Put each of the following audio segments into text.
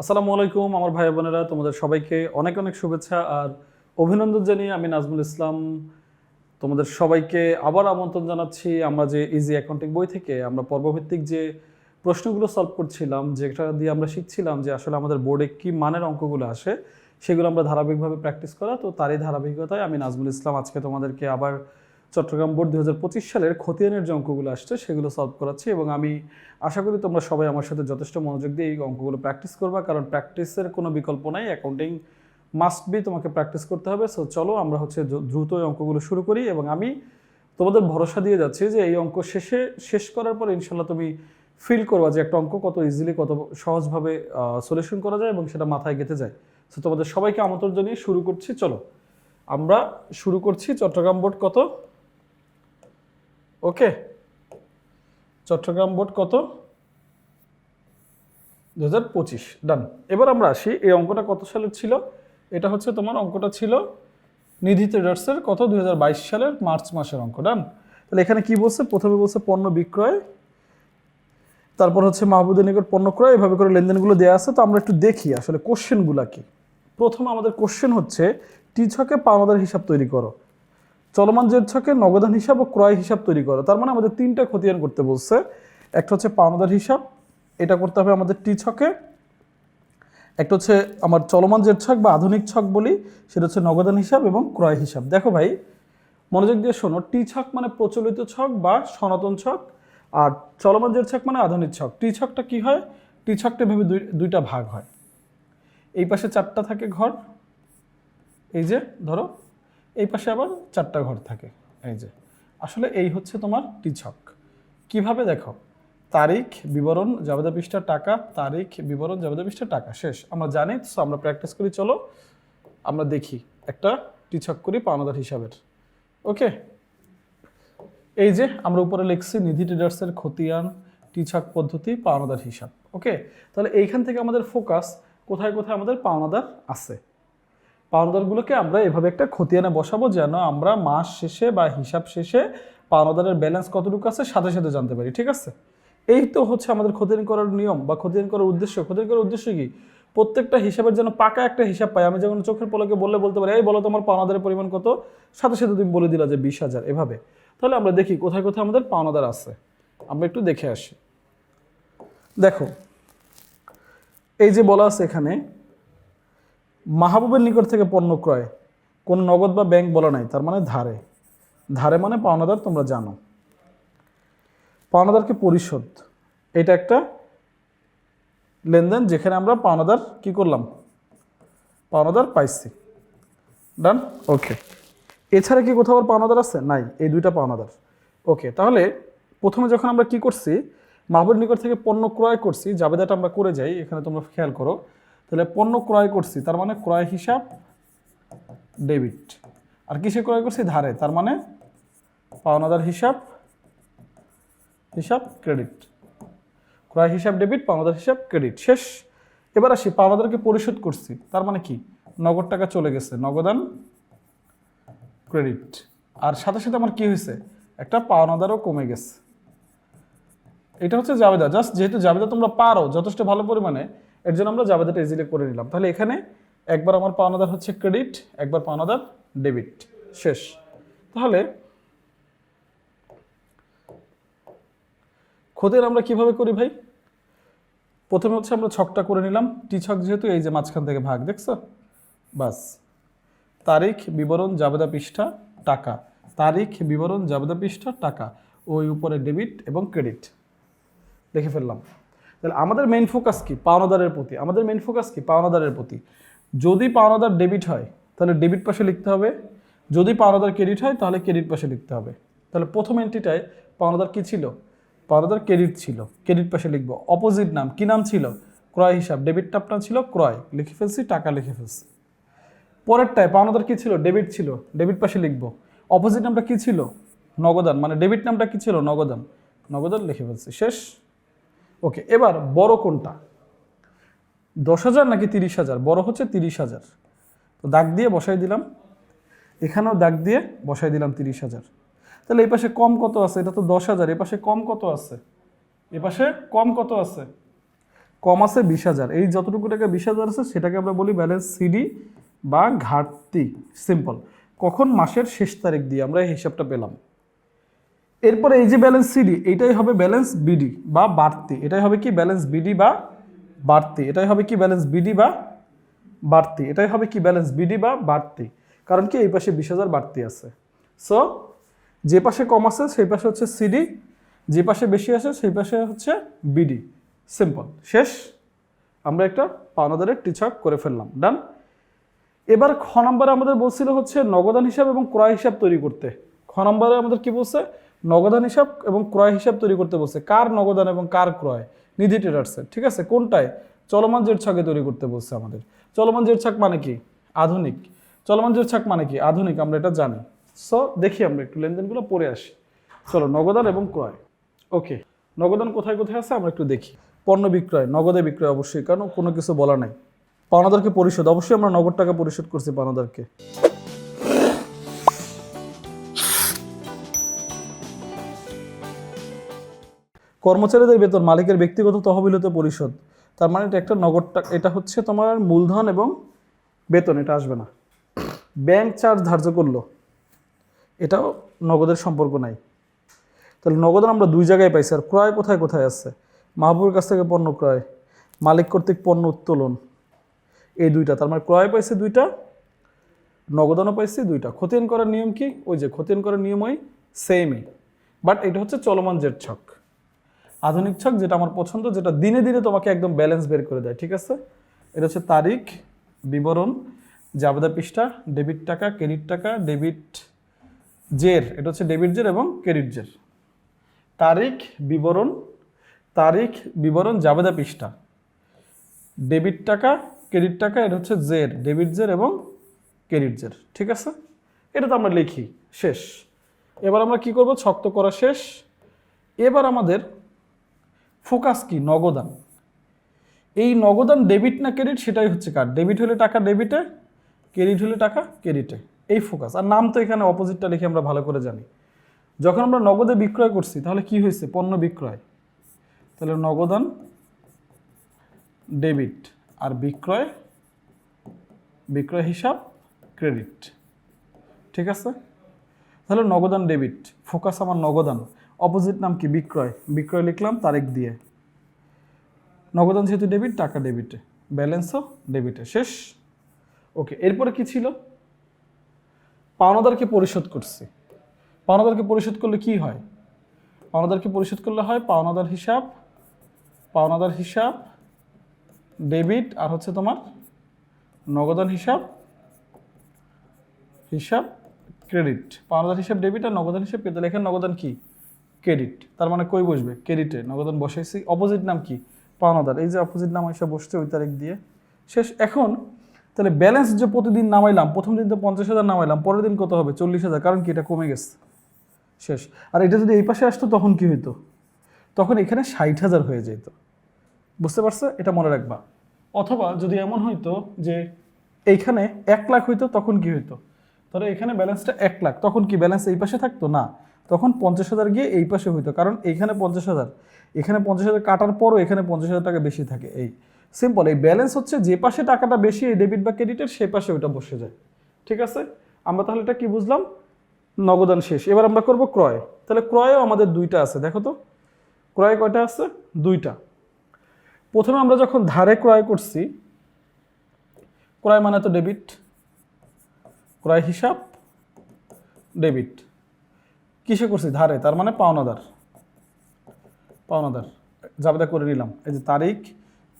আসসালামু আলাইকুম, আমার ভাই বোনেরা, তোমাদের সবাইকে অনেক অনেক শুভেচ্ছা আর অভিনন্দন জানিয়ে আমি নাজমুল ইসলাম। তোমাদের সবাইকে আবার আমন্ত্রণ জানাচ্ছি আমরা যে ইজি অ্যাকাউন্টিং বই থেকে। আমরা পর্বভিত্তিক যে প্রশ্নগুলো সলভ করছিলাম, যেটা দিয়ে আমরা শিখছিলাম যে আসলে আমাদের বোর্ডে কি মানের অঙ্কগুলো আসে, সেগুলো আমরা ধারাবাহিকভাবে প্র্যাকটিস করা। তো তারই ধারাবাহিকতায় আমি নাজমুল ইসলাম আজকে তোমাদেরকে আবার চট্টগ্রাম বোর্ড দু হাজার পঁচিশ সালের খতিয়ানের যে অঙ্কগুলো আসছে, সেগুলো সলভ করাচ্ছি এবং আমি আশা করি তোমরা সবাই আমার সাথে যথেষ্ট মনোযোগ দিয়ে এই অঙ্কগুলো প্র্যাকটিস করবা। কারণ প্র্যাকটিসের কোনো বিকল্প নাই অ্যাকাউন্টিং মাস্ট বি তোমাকে প্র্যাকটিস করতে হবে। সো চলো আমরা হচ্ছে দ্রুত এই অঙ্কগুলো শুরু করি এবং আমি তোমাদের ভরসা দিয়ে যাচ্ছি যে এই অঙ্ক শেষে, শেষ করার পর ইনশাল্লাহ তুমি ফিল করবা যে একটা অঙ্ক কত ইজিলি কত সহজভাবে সলিউশন করা যায় এবং সেটা মাথায় গেঁথে যায়। সো তোমাদের সবাইকে আমন্ত্রণ জানিয়ে শুরু করছি। চলো, আমরা শুরু করছি। চট্টগ্রাম বোর্ড কত? ওকে। চট্টগ্রাম বোর্ড কত? দু হাজার পঁচিশ। ডান এবার আমরা আসি, এই অঙ্কটা কত সালের ছিল? এটা হচ্ছে তোমার অঙ্কটা ছিল নিধি ট্রেডার্সের কত? দুই হাজার বাইশ সালের মার্চ মাসের অঙ্ক। ডান তাহলে এখানে কি বলছে? প্রথমে বলছে পণ্য বিক্রয়, তারপর হচ্ছে মাহবুদের নিকট পণ্য ক্রয়, এভাবে করে লেনদেনগুলো দেওয়া আছে। তো আমরা একটু দেখি আসলে কোশ্চেনগুলো কি। প্রথম আমাদের কোশ্চেন হচ্ছে টি ছকে পাওনাদার হিসাব তৈরি করো। চলমান জের ছকে নগদান হিসাব ও ক্রয় হিসাব তৈরি করো। তার মানে আমাদের তিনটা খতিয়ান করতে বলছে। একটা হচ্ছে পাওনাদার হিসাব, এটা করতে হবে আমাদের টি ছকে। একটা হচ্ছে আমার চলমান জের ছক বা আধুনিক ছক বলি, সেটা হচ্ছে নগদান হিসাব এবং ক্রয় হিসাব। দেখো ভাই, মনোযোগ দিয়ে শোনো, টি ছক মানে প্রচলিত ছক বা সনাতন ছক, আর চলমান জের ছক মানে আধুনিক ছক। টি ছকটা কি হয়? টি ছকটা ভেবে দুই, দুইটা ভাগ হয়। এই পাশে চারটা থাকে ঘর। এই যে, ধরো এই পাশে আবার চারটা ঘর থাকে। এই যে। আসলে এই হচ্ছে তোমার টিছক। কীভাবে দেখো? তারিখ, বিবরণ, জাবেদা পৃষ্ঠা টাকা, তারিখ, বিবরণ, জাবেদা পৃষ্ঠা টাকা। শেষ। আমরা জানি তো আমরা প্র্যাকটিস করি, চলো আমরা দেখি। একটা টিছক করি পাওনাদার হিসাবের। ওকে এই যে আমরা উপরে লিখছি নিধি ট্রেডার্সের খতিয়ান, টিছাক পদ্ধতি, পাওনাদার হিসাব। ওকে তাহলে এইখান থেকে আমাদের ফোকাস কোথায় কোথায় আমাদের পাওনাদার আছে? পাওনাদারগুলোকে আমরা এভাবে একটা খতিয়ানে বসাবো যেন আমরা মাস শেষে বা হিসাব শেষে পাওনাদারের ব্যালেন্স কতটুকু আছে সাথে সাথে জানতে পারি, ঠিক আছে? এই তো হচ্ছে আমাদের খতিয়ান করার নিয়ম বা খতিয়ান করার উদ্দেশ্য। খতিয়ান করার উদ্দেশ্য কি? প্রত্যেকটা হিসাবের যেন পাকা একটা হিসাব পাই। আমি যেমন চোখের পলকে বললে বলতে পারি, এই বলো তোমার পাওনাদারের পরিমাণ কত? সাথে সাথে তুমি বলে দিলা যে বিশ হাজার, এভাবে। তাহলে আমরা দেখি কোথায় কোথায় আমাদের পাওনাদার আছে। আমরা একটু দেখে আসি। দেখো, এই যে বলা আছে এখানে মাহবুবের নিকট থেকে পণ্য ক্রয়। কোন নগদ বা ব্যাংক বলা নাই, তার মানে ধারে। ধারে মানে পাওনাদার, তোমরা জানো। পাওনাদারকে পরিশোধ। এটা একটা লেনদেন যেখানে আমরা পাওনাদার কি করলাম? পাওনাদার পাইছি। ডান ওকে এছাড়া কি কোথাও পাওনাদার আছে? নাই, এই দুইটা পাওনাদার। ওকে তাহলে প্রথমে যখন আমরা কি করছি, মাহবুবের নিকট থেকে পণ্য ক্রয় করছি, জাবেদাটা আমরা করে যাই, এখানে তোমরা খেয়াল করো। তাহলে পণ্য ক্রয় করছি, তার মানে ক্রয় হিসাব ডেবিট আর কিসে ক্রয় করছি? ধারে, তার মানে পাওনাদার হিসাব হিসাব ক্রেডিট ক্রয় হিসাব ডেবিট পাওনাদার হিসাব ক্রেডিট শেষ। এবার আসি, পাওনাদারকে পরিশোধ করছি, তার মানে কি? নগদ টাকা চলে গেছে, নগদান ক্রেডিট আর সাথে সাথে আমার কি হয়েছে? একটা পাওনাদারও কমে গেছে। এটা হচ্ছে জাবেদা। জাস্ট যেহেতু জাবেদা তোমরা পারো যথেষ্ট ভালো পরিমাণে এর জন্য আমরা জাবেদাটা ইজিলি করে নিলাম। তাহলে এখানে একবার আমার পাওনাদার হচ্ছে ক্রেডিট একবার পাওনাদার ডেবিট শেষ। তাহলে খোদের আমরা কীভাবে করি ভাই? প্রথমে হচ্ছে আমরা ছকটা করে নিলাম। টি ছক যেহেতু এই যে মাঝখান থেকে ভাগ, দেখছ? বাস। তারিখ, বিবরণ, জাবেদা পৃষ্ঠা, টাকা। তারিখ, বিবরণ, জাবেদা পৃষ্ঠা, টাকা। ওই উপরে ডেবিট এবং ক্রেডিট লিখে ফেললাম। তাহলে আমাদের মেইন ফোকাস কি? পাওনাদারের প্রতি। আমাদের মেইন ফোকাস কি? পাওনাদারের প্রতি। যদি পাওনাদার ডেবিট হয়, তাহলে ডেবিট পাশে লিখতে হবে। যদি পাওনাদার ক্রেডিট হয়, তাহলে ক্রেডিট পাশে লিখতে হবে। তাহলে প্রথম এন্ট্রিটায় পাওনাদার কী ছিল? পাওনাদার ক্রেডিট ছিল। ক্রেডিট পাশে লিখব। অপোজিট নাম কি নাম ছিল? ক্রয় হিসাব। ডেবিটটা আপনার ছিল ক্রয়। লিখে ফেলছি, টাকা লিখে ফেলছি। পরেরটায় পাওনাদার কী ছিল? ডেবিট ছিল। ডেবিট পাশে লিখব। অপোজিট নামটা কী ছিল? নগদান। মানে ডেবিট নামটা কী ছিল? নগদান। নগদান লিখে ফেলছি। শেষ। ওকে, এবার বড় কোনটা? দশ হাজার নাকি তিরিশ হাজার? বড় হচ্ছে তিরিশ হাজার। তো দাগ দিয়ে বসাই দিলাম। এখানেও দাগ দিয়ে বসাই দিলাম তিরিশ হাজার। তাহলে এই পাশে কম কত আছে? এটা তো দশ হাজার। এ পাশে কম কত আছে? এ পাশে কম কত আছে? কম আছে বিশ হাজার। এই যতটুকু টাকা বিশ হাজার আছে, সেটাকে আমরা বলি ব্যালেন্স সিডি বা ঘাটতি। সিম্পল কখন মাসের শেষ তারিখ দিয়ে আমরা এই হিসাবটা পেলাম? এরপরে এই যে ব্যালেন্স সিডি এটাই হবে ব্যালেন্স বিডি বা বাড়তি। এটাই হবে কি ব্যালেন্স বিডি বা বাড়তি? এটাই হবে কি ব্যালেন্স বিডি বা বাড়তি? এটাই হবে কি ব্যালেন্স বিডি বা বাড়তি? কারণ কি এই পাশে বিশ হাজার বাড়তি আছে। সো যে পাশে কম আছে, সেই পাশে হচ্ছে সিডি যে পাশে বেশি আছে, সেই পাশে হচ্ছে বিডি সিম্পল শেষ। আমরা একটা পাওনাদারের টিচার করে ফেললাম। ডান এবার খ নম্বরে আমাদের বলছিল হচ্ছে নগদান হিসাব এবং ক্রয় হিসাব তৈরি করতে। খ নম্বরে আমাদের কি বলছে? নগদান হিসাব এবং ক্রয় হিসাব তৈরি করতে বলছে। কার নগদান এবং কার ক্রয়? নিধি ট্রেডার্সের ঠিক আছে? কোনটায়? চলমান জের ছাকে তৈরি করতে বলছে আমাদের। চলমান জের ছাক মানে কি? আধুনিক। চলমান জের ছাক মানে কি? আধুনিক, আমরা এটা জানি। সো দেখি আমরা একটু লেনদেনগুলো পড়ে আসি। চলো, নগদান এবং ক্রয়। ওকে নগদান কোথায় কোথায় আছে আমরা একটু দেখি। পণ্য বিক্রয়, নগদে বিক্রয় অবশ্যই, কারণ কোনো কিছু বলা নাই। পাওনাদারকে পরিশোধ, অবশ্যই আমরা নগদ টাকা পরিশোধ করছি পাওনাদারকে। কর্মচারীদের বেতন মালিকের ব্যক্তিগত তহবিল হতে পরিশোধ। তার মানে এটা একটা নগদ এটা হচ্ছে তোমার মূলধন এবং বেতন, এটা আসবে না। ব্যাংক চার্জ ধার্য করল, এটাও নগদের সম্পর্ক নাই। তাহলে নগদান আমরা দুই জায়গায় পাইছি, আর ক্রয় কোথায় কোথায় আছে? মাহবুবের কাছ থেকে পণ্য ক্রয়, মালিক কর্তৃক পণ্য উত্তোলন, এই দুইটা। তার মানে ক্রয় পাইছে দুইটা, নগদানও পাইছি দুইটা। খতিয়ান করার নিয়ম কি? ওই যে খতিয়ান করার নিয়ম ওই সেমই বাট এটা হচ্ছে চলমান জেট ছক। আধুনিক ছক যেটা আমার পছন্দ, যেটা দিনে দিনে তোমাকে একদম ব্যালেন্স বের করে দেয়, ঠিক আছে? এটা হচ্ছে তারিখ, বিবরণ জাবেদা পৃষ্ঠা ডেবিট টাকা ক্রেডিট টাকা ডেবিট জের, এটা হচ্ছে ডেবিট জের এবং ক্রেডিট জের। তারিখ, বিবরণ তারিখ, বিবরণ জাবেদা পৃষ্ঠা। ডেবিট টাকা ক্রেডিট টাকা, এটা হচ্ছে জের ডেবিট জের এবং ক্রেডিট জের, ঠিক আছে? এটা তো আমরা লিখি, শেষ। এবার আমরা কি করব? ছক্ত করা শেষ। এবার আমাদের ফোকাস কি? নগদান। এই নগদান ডেবিট না ক্রেডিট সেটাই হচ্ছে কার ডেবিট হলে টাকা ডেবিটে ক্রেডিট হলে টাকা ক্রেডিটে এই ফোকাস আর নাম তো এখানে অপোজিটটা লিখে আমরা ভালো করে জানি। যখন আমরা নগদে বিক্রয় করছি, তাহলে কি হয়েছে? পণ্য বিক্রয়। তাহলে নগদান ডেবিট আর বিক্রয় বিক্রয় হিসাব ক্রেডিট ঠিক আছে? তাহলে নগদান ডেবিট ফোকাস আমার নগদান। অপোজিট নাম কি? বিক্রয়। বিক্রয় লিখলাম, তারিখ দিয়ে। নগদান যেহেতু ডেবিট টাকা ডেবিটে ব্যালেন্সও ডেবিটে শেষ? ওকে এরপরে কি ছিল? পাওনাদারকে পরিশোধ করছি। পাওনাদারকে পরিশোধ করলে কি হয়? পাওনাদারকে পরিশোধ করলে হয় পাওনাদার হিসাব পাওনাদার হিসাব ডেবিট আর হচ্ছে তোমার নগদান হিসাব হিসাব ক্রেডিট পাওনাদার হিসাব ডেবিট আর নগদান হিসাব ক্রেডিট লেখেন নগদান কি? ক্রেডিট, তার মানে কই বসবে? ক্রেডিটে। নগদান বসাইছি। অপোজিট নাম কি? পাওনাদার। এই যে অপোজিট নাম এসে বসছে, ওই তারিখ দিয়ে। শেষ। এখন তাহলে ব্যালেন্স যে প্রতিদিন নামাইলাম, প্রথম দিন তো পঞ্চাশ হাজার নামাইলাম, পরের দিন কত হবে? চল্লিশ হাজার। কারণ কি? এটা কমে গেছে। শেষ। আর এটা যদি এই পাশে আসতো, তখন কি হইতো? তখন এখানে ষাট হাজার হয়ে যেত বুঝতে পারছ? এটা মনে রাখবা। অথবা যদি এমন হইতো যে এইখানে এক লাখ হইতো, তখন কি হইতো? তাহলে এখানে ব্যালেন্সটা এক লাখ। তখন কি ব্যালেন্স এই পাশে থাকতো? না। তখন পঞ্চাশ হাজার গিয়ে এই পাশে হইতো। কারণ এইখানে পঞ্চাশ হাজার, এখানে পঞ্চাশ হাজার কাটার পরও এখানে পঞ্চাশ হাজার টাকা বেশি থাকে। এই সিম্পল এই ব্যালেন্স হচ্ছে যে পাশে টাকাটা বেশি, এই ডেবিট বা ক্রেডিটের সে পাশে ওইটা বসে যায়। ঠিক আছে? আমরা তাহলে এটা কি বুঝলাম? নগদান শেষ। এবার আমরা করব ক্রয়। তাহলে ক্রয়ও আমাদের দুইটা আছে, দেখো তো। ক্রয় কয়টা আছে? দুইটা। প্রথমে আমরা যখন ধারে ক্রয় করছি, ক্রয় মানে তো ডেবিট ক্রয় হিসাব ডেবিট কিসে করছি ধারে, তার মানে পাওনাদার। পাওনাদার। জাবেদা করে নিলাম। এই যে তারিখ,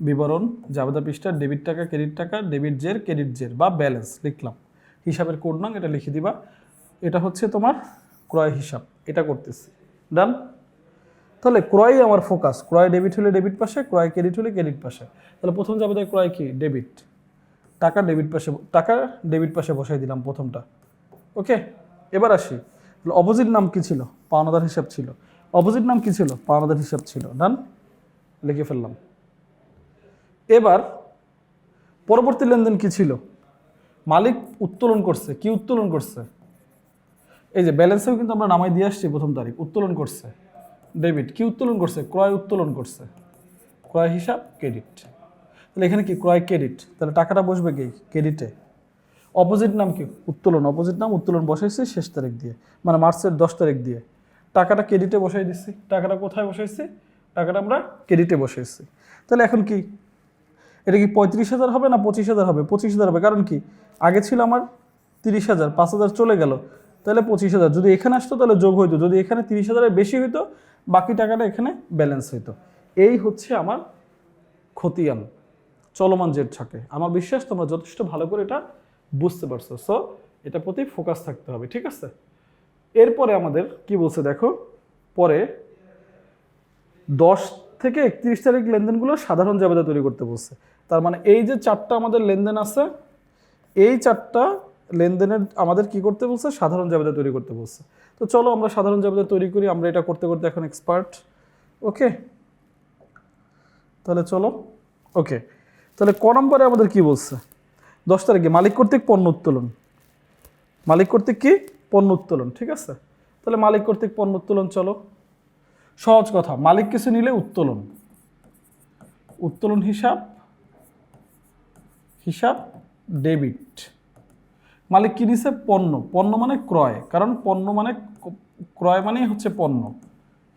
বিবরণ, জাবেদা পৃষ্ঠা, ডেবিট টাকা, ক্রেডিট টাকা, ডেবিট জের, ক্রেডিট জের বা ব্যালেন্স লিখলাম। হিসাবের কোড নং, এটা লিখে দিবা। এটা হচ্ছে তোমার ক্রয় হিসাব। এটা করতেছি। ডান? তাহলে ক্রয় আমার ফোকাস। ক্রয় ডেবিট হলে ডেবিট পাশে, ক্রয় ক্রেডিট হলে ক্রেডিট পাশে। তাহলে প্রথম যাবে ক্রয় কি? ডেবিট। টাকা ডেবিট পাশে, টাকা ডেবিট পাশে বসাই দিলাম প্রথমটা। ওকে? এবার আসি। অপোজিট নাম কি ছিল? পাওনাদার হিসাব ছিল। অপোজিট নাম কি ছিল? পাওনাদার হিসাব ছিল। ডান লিখে ফেললাম। এবার পরবর্তী লেনদেন কি ছিল? মালিক উত্তোলন করছে। কি উত্তোলন করছে? এই যে ব্যালেন্সেও কিন্তু আমরা নামাই দিয়ে আসছি প্রথম তারিখ। উত্তোলন করছে। ডেবিট কি উত্তোলন করছে? ক্রয় উত্তোলন করছে। ক্রয় হিসাব ক্রেডিট তাহলে এখানে কি ক্রয় ক্রেডিট তাহলে টাকাটা বসবে কি? ক্রেডিটে অপোজিট নাম কি? উত্তোলন। অপোজিট নাম উত্তোলন বসাইছি শেষ তারিখ দিয়ে। মানে মার্চের দশ তারিখ দিয়ে। টাকাটা ক্রেডিটে বসাই দিচ্ছি টাকাটা কোথায় বসাইছি? টাকাটা আমরা ক্রেডিটে বসাইছি। তাহলে এখন কি? এটা কি পঁয়ত্রিশ হাজার হবে না পঁচিশ হাজার হবে? পঁচিশ হাজার হবে। কারণ কি? আগে ছিল আমার তিরিশ হাজার, পাঁচ হাজার চলে গেল। তাহলে পঁচিশ হাজার। যদি এখানে আসতো তাহলে যোগ হইতো। যদি এখানে তিরিশ হাজারের বেশি হইতো, বাকি টাকাটা এখানে ব্যালেন্স হইতো। এই হচ্ছে আমার খতিয়ান। চলমান জেট থাকে আমার বিশ্বাস তোমরা যথেষ্ট ভালো করে এটা বুঝতে পারছ। সো এটা প্রতি ফোকাস থাকতে হবে, ঠিক আছে? এরপরে আমাদের কি বলছে দেখো? পরে দশ থেকে একত্রিশ তারিখ লেনদেনগুলো সাধারণ জাবেদা তৈরি করতে বলছে। তার মানে এই যে চারটা আমাদের লেনদেন আছে, এই চারটা লেনদেনের আমাদের কি করতে বলছে? সাধারণ জাবেদা তৈরি করতে বলছে। তো চলো আমরা সাধারণ জাবেদা তৈরি করি, আমরা এটা করতে করতে এখন এক্সপার্ট ওকে? তাহলে চলো, ওকে। তাহলে ক নম্বরে আমাদের কি বলছে? দশ তারিখে মালিক কর্তৃক পণ্য উত্তোলন। মালিক কর্তৃক কি? পণ্য উত্তোলন, ঠিক আছে? তাহলে মালিক কর্তৃক পণ্য উত্তোলন, চলো। সহজ কথা, মালিক কিছু নিলে উত্তোলন। উত্তোলন হিসাব হিসাব, ডেবিট। মালিক কি নিছে? পণ্য। পণ্য মানে ক্রয়, কারণ পণ্য মানে ক্রয় মানেই হচ্ছে পণ্য,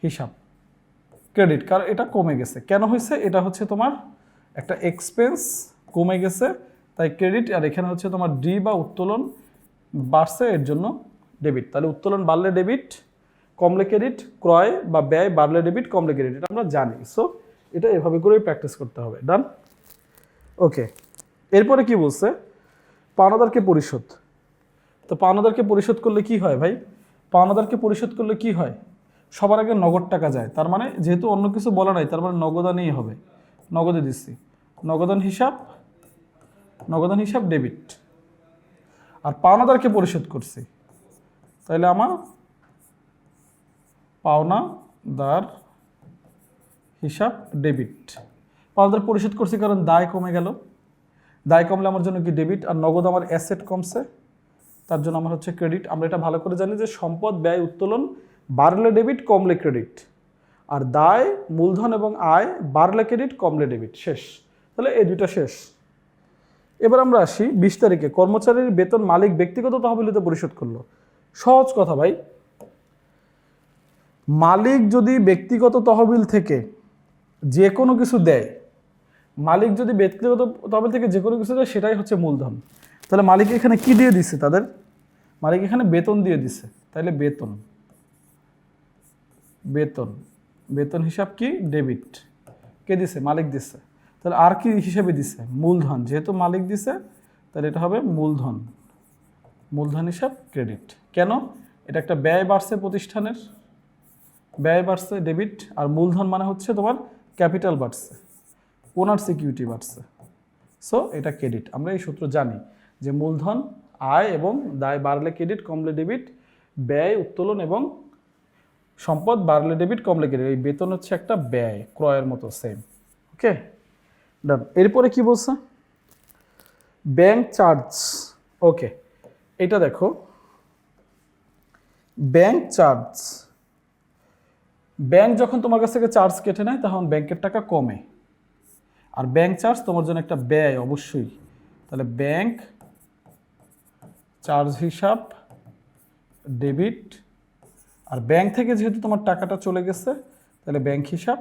হিসাব। ক্রেডিট, কারণ এটা কমে গেছে। কেন হয়েছে? এটা হচ্ছে তোমার একটা এক্সপেন্স কমে গেছে তাই ক্রেডিট আর এখানে হচ্ছে তোমার ডি বা উত্তোলন বাড়ছে, এর জন্য ডেবিট তাহলে উত্তোলন বাড়লে ডেবিট কমলে ক্রেডিট, ক্রয় বা ব্যয় বাড়লে ডেবিট কমলে ক্রেডিট, এটা আমরা জানি। সো এটা এভাবে করেই প্র্যাকটিস করতে হবে। ডান ওকে এরপরে কি বলছে? পাওনাদারকে পরিশোধ। তো পাওনাদারকে পরিশোধ করলে কি হয় ভাই? পাওনাদারকে পরিশোধ করলে কি হয়? সবার আগে নগদ টাকা যায়। তার মানে যেহেতু অন্য কিছু বলা নাই, তার মানে নগদানেই হবে। নগদে দিচ্ছি। নগদান হিসাব নগদান হিসাব ডেবিট আর পাওনাদারকে পরিশোধ করছি। তাহলে আমার পাওনাদার হিসাব ডেবিট পাওনাদার পরিশোধ করছি কারণ দায় কমে গেল। দায় কমলে আমার জন্য কি ডেবিট আর নগদ আমার অ্যাসেট কমছে। তার জন্য আমার হচ্ছে ক্রেডিট আমরা এটা ভালো করে জানি যে সম্পদ, ব্যয়, উত্তোলন বাড়লে ডেবিট কমলে ক্রেডিট আর দায়, মূলধন এবং আয় বাড়লে ক্রেডিট কমলে ডেবিট শেষ। তাহলে এই দুটা শেষ। এবার আমরা আসি বিশ তারিখে। কর্মচারীর বেতন মালিক ব্যক্তিগত তহবিলিতে পরিশোধ করল। সহজ কথা ভাই। মালিক যদি ব্যক্তিগত তহবিল থেকে যে কোনো কিছু দেয়, মালিক যদি ব্যক্তিগত তহবিল থেকে যে কোনো কিছু দেয়, সেটাই হচ্ছে মূলধন। তাহলে মালিক এখানে কি দিয়ে দিচ্ছে তাদের? মালিক এখানে বেতন দিয়ে দিচ্ছে তাহলে বেতন। বেতন। বেতন হিসাব কি? ডেবিট। কে দিছে? মালিক দিচ্ছে তাহলে আর কি হিসাবে দিছে? মূলধন। যেহেতু মালিক দিছে, তাহলে এটা হবে মূলধন। মূলধন হিসাব ক্রেডিট কেন? এটা একটা ব্যয় বাড়ছে প্রতিষ্ঠানের। ব্যয় বাড়ছে ডেবিট আর মূলধন মানে হচ্ছে তোমার ক্যাপিটাল বাড়ছে। ওনার সিকিউরিটি বাড়ছে। সো এটা ক্রেডিট আমরা এই সূত্র জানি যে মূলধন, আয় এবং দায় বাড়লে ক্রেডিট কমলে ডেবিট ব্যয়, উত্তোলন এবং সম্পদ বাড়লে ডেবিট কমলে ক্রেডিট এই বেতন হচ্ছে একটা ব্যয়, ক্রয়ের মতো সেম ওকে ডান এরপরে কি বলছে? ব্যাংক চার্জ ওকে এটা দেখো। ব্যাংক চার্জ ব্যাংক যখন তোমার কাছ থেকে চার্জ কেটে নেয়, তখন ব্যাংকের টাকা কমে। আর ব্যাংক চার্জ তোমার জন্য একটা ব্যয়, অবশ্যই। তাহলে ব্যাংক চার্জ হিসাব ডেবিট আর ব্যাংক থেকে যেহেতু তোমার টাকাটা চলে গেছে, তাহলে ব্যাংক হিসাব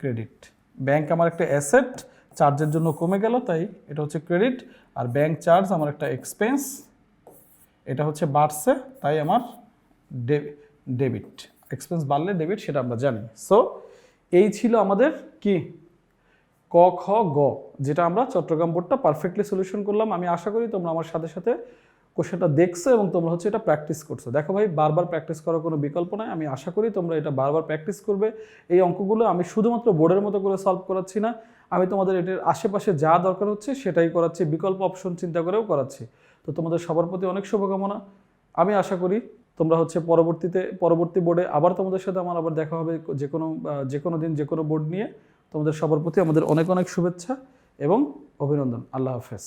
ক্রেডিট ব্যাংক আমার একটা অ্যাসেট, চার্জের জন্য কমে গেল, তাই এটা হচ্ছে ক্রেডিট। আর ব্যাংক চার্জ আমার একটা এক্সপেন্স, এটা হচ্ছে বাড়ছে, তাই আমার ডেবিট। এক্সপেন্স বাড়লে ডেবিট, সেটা আমরা জানি। সো এই ছিল আমাদের কি? ক, খ, গ, যেটা আমরা চট্টগ্রাম বোর্ডটা পারফেক্টলি সলিউশন করলাম। আমি আশা করি তোমরা আমার সাথে সাথে কোশ্চেনটা দেখছ এবং তোমরা হচ্ছে এটা প্র্যাকটিস করছ। দেখো ভাই, বারবার প্র্যাকটিস করার কোনো বিকল্প নাই। আমি আশা করি তোমরা এটা বারবার প্র্যাকটিস করবে। এই অঙ্কগুলো আমি শুধুমাত্র বোর্ডের মতো করে সলভ করাচ্ছি না। আমি তোমাদের এটার আশেপাশে যা দরকার হচ্ছে সেটাই করাচ্ছি, বিকল্প অপশন চিন্তা করেও করাচ্ছি। তো তোমাদের সবার প্রতি অনেক শুভকামনা। আমি আশা করি তোমরা হচ্ছে পরবর্তীতে, পরবর্তী বোর্ডে আবার তোমাদের সাথে আমার আবার দেখা হবে যে কোনো যে কোনো দিন, যে কোনো বোর্ড নিয়ে। তোমাদের সবার প্রতি আমাদের অনেক অনেক শুভেচ্ছা এবং অভিনন্দন। আল্লাহ হাফেজ।